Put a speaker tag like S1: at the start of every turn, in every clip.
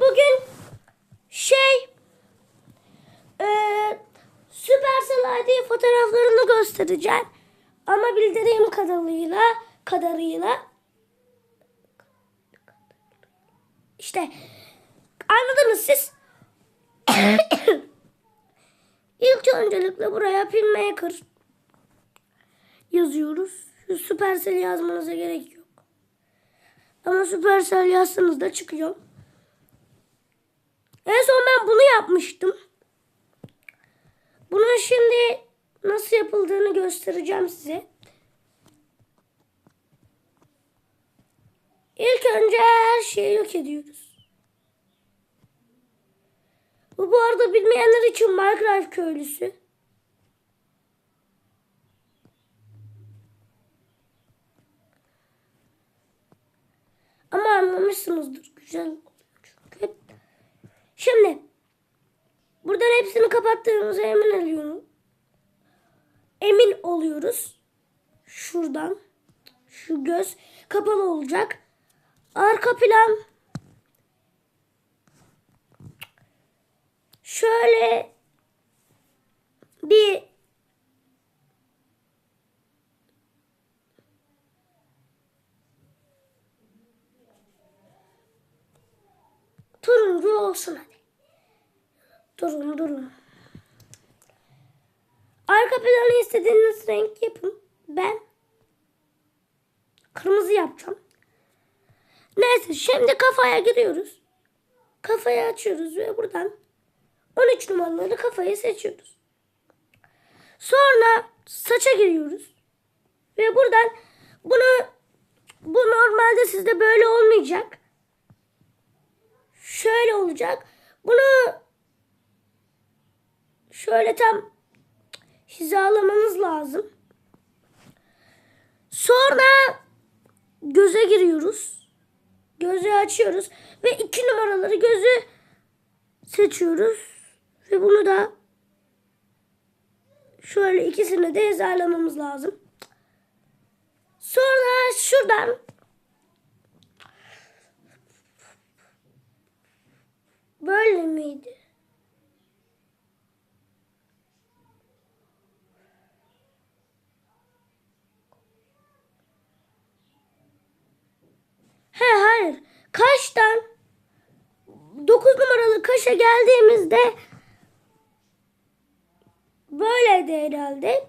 S1: bugün şey eee Supercell ID fotoğraflarını göstereceğim. Ama bildiğim kadarıyla kadarıyla işte anladınız siz. İlk öncelikle buraya Filmmaker yazıyoruz. Supercell yazmanıza gerek yok. Ama Supercell yazsanız da çıkıyor. En son ben bunu yapmıştım. Bunun şimdi nasıl yapıldığını göstereceğim size. İlk önce her şeyi yok ediyoruz. Bu bu arada bilmeyenler için Minecraft köylüsü. Ama anlamışsınızdır. Güzel oluyor çünkü. Şimdi buradan hepsini kapattığımıza emin oluyorum. Emin oluyoruz. Şuradan şu göz kapalı olacak. Arka plan şöyle bir turuncu olsun hadi. Durun durun. Arka planı istediğiniz renk yapın. Ben kırmızı yapacağım. Neyse şimdi kafaya giriyoruz. Kafayı açıyoruz ve buradan 13 numaralı kafayı seçiyoruz. Sonra saça giriyoruz. Ve buradan bunu bu normalde sizde böyle olmayacak. Şöyle olacak. Bunu şöyle tam hizalamanız lazım. Sonra göze giriyoruz. Gözü açıyoruz ve iki numaraları gözü seçiyoruz. Ve bunu da şöyle ikisini de hizalamamız lazım. Sonra şuradan böyle miydi? Kaştan 9 numaralı kaşa geldiğimizde böyleydi herhalde.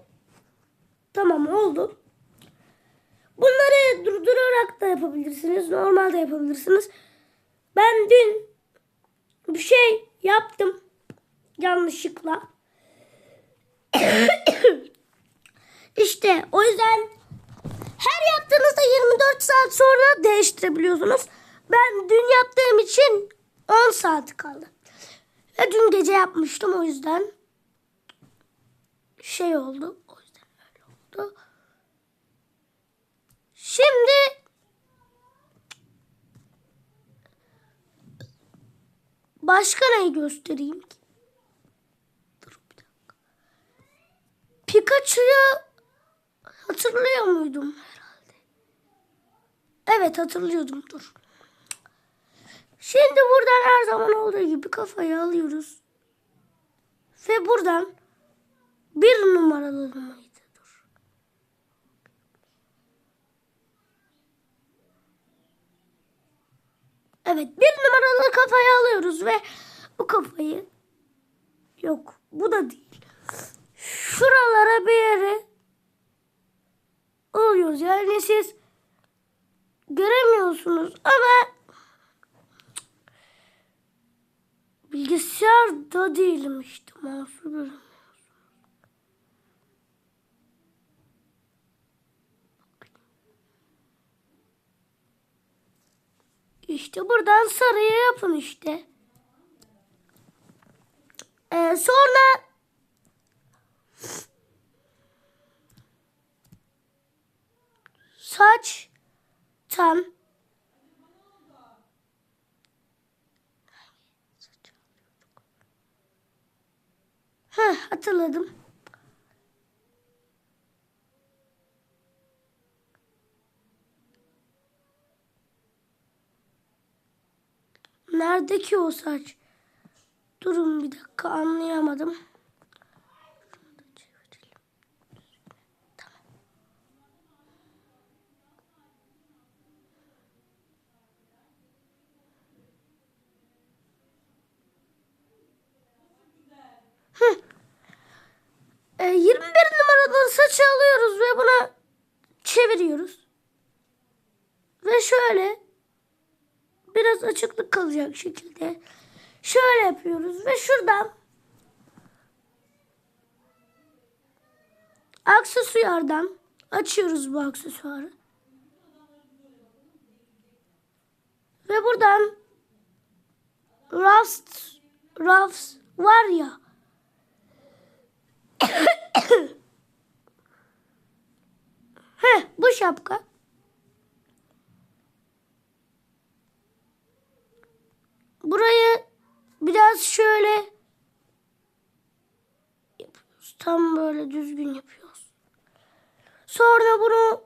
S1: Tamam oldu. Bunları durdurarak da yapabilirsiniz. Normal de yapabilirsiniz. Ben dün bir şey yaptım. Yanlışlıkla. işte o yüzden her yaptığınızda 24 saat sonra değiştirebiliyorsunuz. Ben dün yaptığım için 10 saat kaldı. Ve dün gece yapmıştım o yüzden şey oldu. O yüzden öyle oldu. Şimdi başka neyi göstereyim ki? Dur bir dakika. Pikachu'yu hatırlıyor muydum herhalde? Evet hatırlıyordum dur. Şimdi buradan her zaman olduğu gibi kafayı alıyoruz. Ve buradan bir numaralı mıydı? Dur. Evet bir numaralı kafayı alıyoruz ve bu kafayı yok bu da değil. Şuralara bir yere oluyoruz. Yani siz göremiyorsunuz ama bilgisayarda değilim işte. Mouse'u göremiyorum. İşte buradan sarıya yapın işte. Ee, sonra saç tam Heh, hatırladım. Nerede ki o saç? Durun bir dakika anlayamadım. Şunu da çevirelim. Tamam. Hı. E, 21 numaralı saçı alıyoruz ve buna çeviriyoruz. Ve şöyle biraz açıklık kalacak şekilde şöyle yapıyoruz ve şuradan aksesuardan açıyoruz bu aksesuarı. Ve buradan Rust Ruffs var ya Heh, bu şapka. Burayı biraz şöyle yapıyoruz. Tam böyle düzgün yapıyoruz. Sonra bunu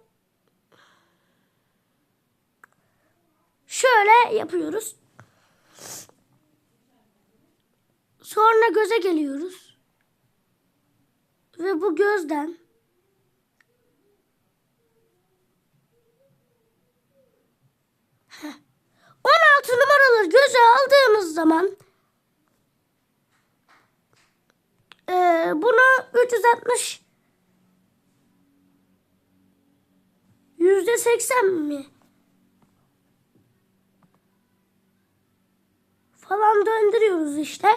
S1: şöyle yapıyoruz. Sonra göze geliyoruz. Ve bu gözden 16 numaraları göze aldığımız zaman eee bunu 360 yüzde seksen mi falan döndürüyoruz işte.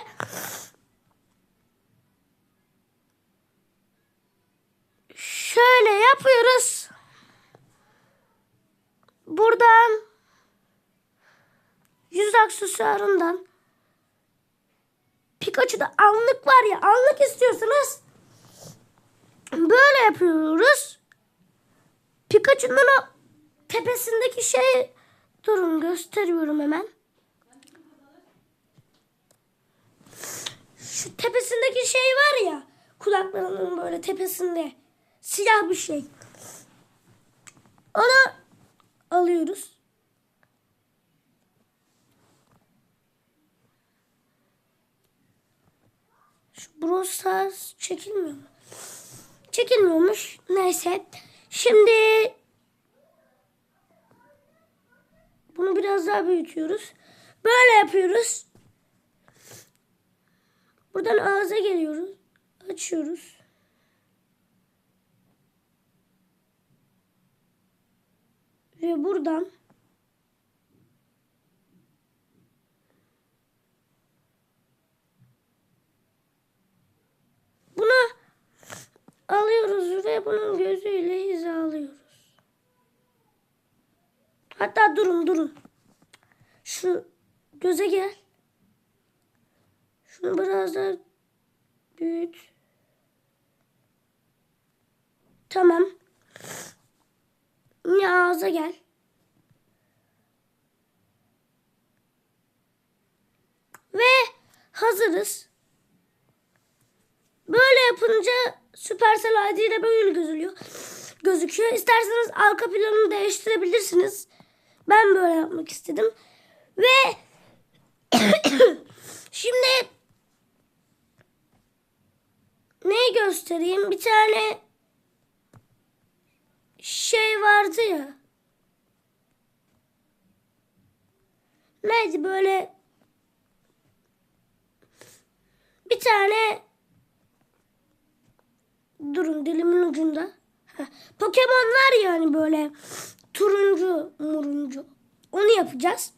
S1: Şöyle yapıyoruz. Buradan yüz aksesuarından Pikachu'da anlık var ya anlık istiyorsanız böyle yapıyoruz. Pikachu'nun o tepesindeki şey durun gösteriyorum hemen. Şu tepesindeki şey var ya kulaklarının böyle tepesinde siyah bir şey. Onu alıyoruz. Brawl Stars çekilmiyor mu? Çekilmiyormuş. Neyse. Şimdi bunu biraz daha büyütüyoruz. Böyle yapıyoruz. Buradan ağza geliyoruz. Açıyoruz. Ve buradan bunu alıyoruz ve bunun gözüyle hizalıyoruz. Hatta durun durun. Şu göze gel. Şunu biraz daha büyüt. Tamam. Yine ağza gel. Ve hazırız. Böyle yapınca Supercell ID böyle gözüküyor. Gözüküyor. İsterseniz arka planını değiştirebilirsiniz. Ben böyle yapmak istedim. Ve şimdi neyi göstereyim? Bir tane şey vardı ya. Neydi böyle bir tane durun dilimin ucunda. Heh, Pokemon var ya hani böyle turuncu muruncu. Onu yapacağız.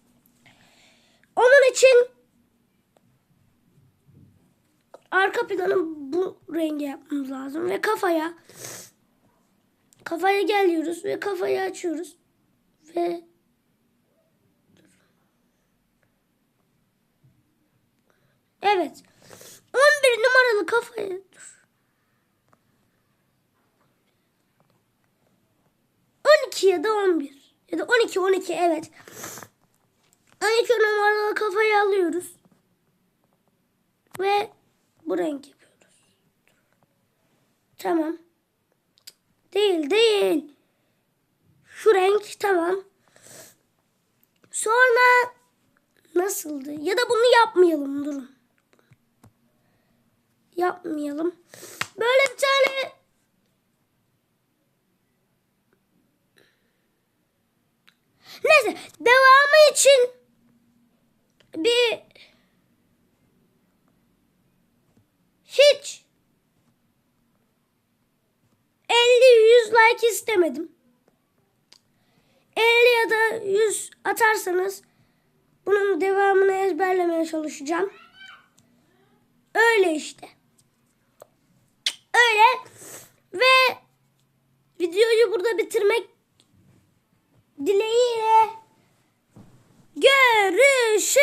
S1: Onun için arka planı bu renge yapmamız lazım ve kafaya kafaya geliyoruz ve kafayı açıyoruz ve Evet. 11 numaralı kafayı dur. 12 ya da 11 ya da 12 12 evet. 12 numaralı kafayı alıyoruz. Ve bu renk yapıyoruz. Tamam. Değil değil. Şu renk tamam. Sonra nasıldı? Ya da bunu yapmayalım durun. Yapmayalım. Böyle bir tane Neyse devamı için bir hiç 50-100 like istemedim. 50 ya da 100 atarsanız bunun devamını ezberlemeye çalışacağım. Öyle işte. Öyle ve videoyu burada bitirmek dileğiyle görüşürüz.